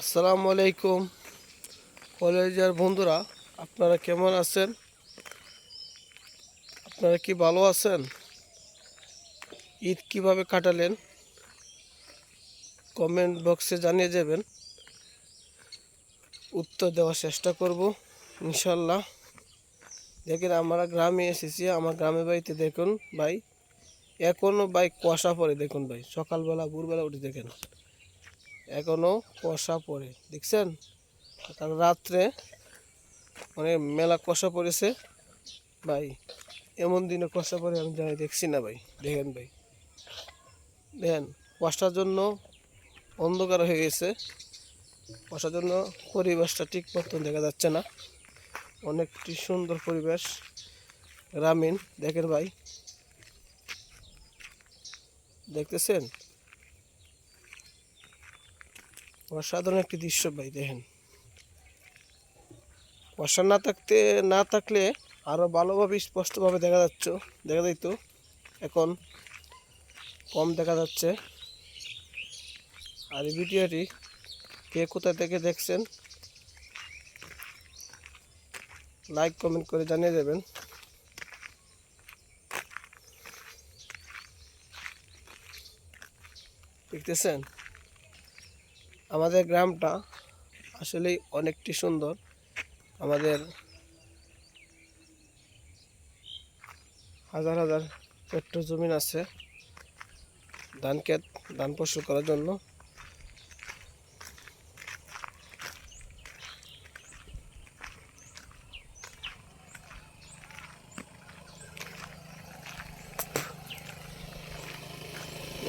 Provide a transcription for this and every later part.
আসসালামু আলাইকুম। কলেজের বন্ধুরা, আপনারা কেমন আছেন? আপনারা কি ভালো আছেন? ঈদ কীভাবে কাটালেন? কমেন্ট বক্সে জানিয়ে যাবেন উত্তর দেওয়ার চেষ্টা করব ইনশাল্লাহ দেখেন, আমরা গ্রামে এসেছি, আমার গ্রামের বাড়িতে দেখুন ভাই। এখনও ভাই কুয়াশা পরে দেখুন ভাই। সকালবেলা, ভোরবেলা উঠে দেখেন। এখনও কুয়াশা পড়ে, দেখছেন? কারণ রাত্রে অনেক মেলা কুয়াশা পড়েছে। ভাই, এমন দিনে কুয়াশা পড়ে আমি জানি, দেখছি না ভাই, দেখেন ভাই। দেখেন কুয়াশার জন্য অন্ধকার হয়ে গেছে। কুয়াশার জন্য পরিবেশটা ঠিক মতন দেখা যাচ্ছে না। অনেকটি সুন্দর পরিবেশ। গ্রামীণ, দেখেন ভাই। দেখতেছেন? অসাধারণ একটি দৃশ্য ভাই, দেখেন। বর্ষা না থাকতে, না থাকলে আরও ভালোভাবে, স্পষ্টভাবে দেখা যাচ্ছে, দেখা যাইতো। এখন কম দেখা যাচ্ছে। আর এই ভিডিওটি কে কোথা থেকে দেখছেন লাইক কমেন্ট করে জানিয়ে দেবেন। দেখতেছেন? আমাদের গ্রামটা আসলেই অনেকটি সুন্দর। আমাদের হাজার হাজার হেক্টর জমিন আছে ধান ক্ষেত ধান ফসল করার জন্য।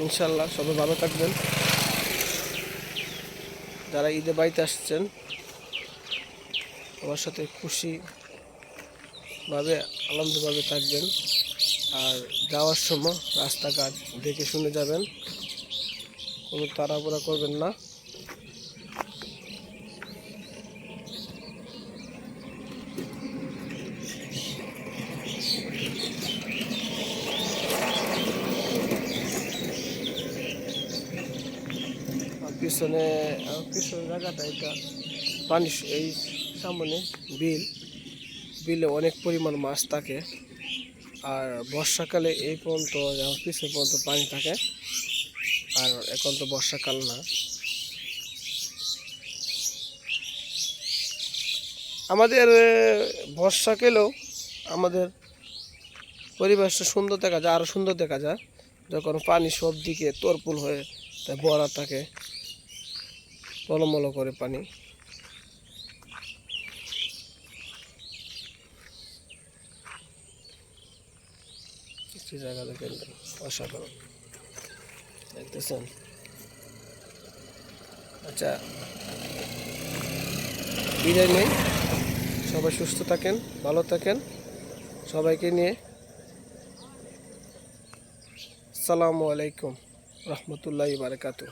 ইনশাল্লাহ সবাই ভালো থাকবেন। যারা ঈদে বাড়িতে আসছেন আমার সাথে খুশিভাবে, আনন্দভাবে থাকবেন। আর যাওয়ার সময় রাস্তাঘাট দেখে শুনে যাবেন। কোনো তাড়াহুড়া করবেন না আর পিছনে পিছনে জায়গাটা এটা। পানি এই সামনে বিল। বিলে অনেক পরিমাণ মাছ থাকে। আর বর্ষাকালে এই পর্যন্ত পিছনে পর্যন্ত পানি থাকে। আর এখন তো বর্ষাকাল না। আমাদের বর্ষাকালেও আমাদের পরিবেশটা সুন্দর দেখা যায় আরও সুন্দর দেখা যায়। যখন পানি সব দিকে তরপুল হয়ে ভরা থাকে। টলমল করে পানি। জায়গা দেখেন অসাধারণ। দেখতেছেন? আচ্ছা বিদায় নেই। সবাই সুস্থ থাকেন, ভালো থাকেন। সবাইকে নিয়ে আসসালামু আলাইকুম, রহমতুল্লাহ বারকাতুহ।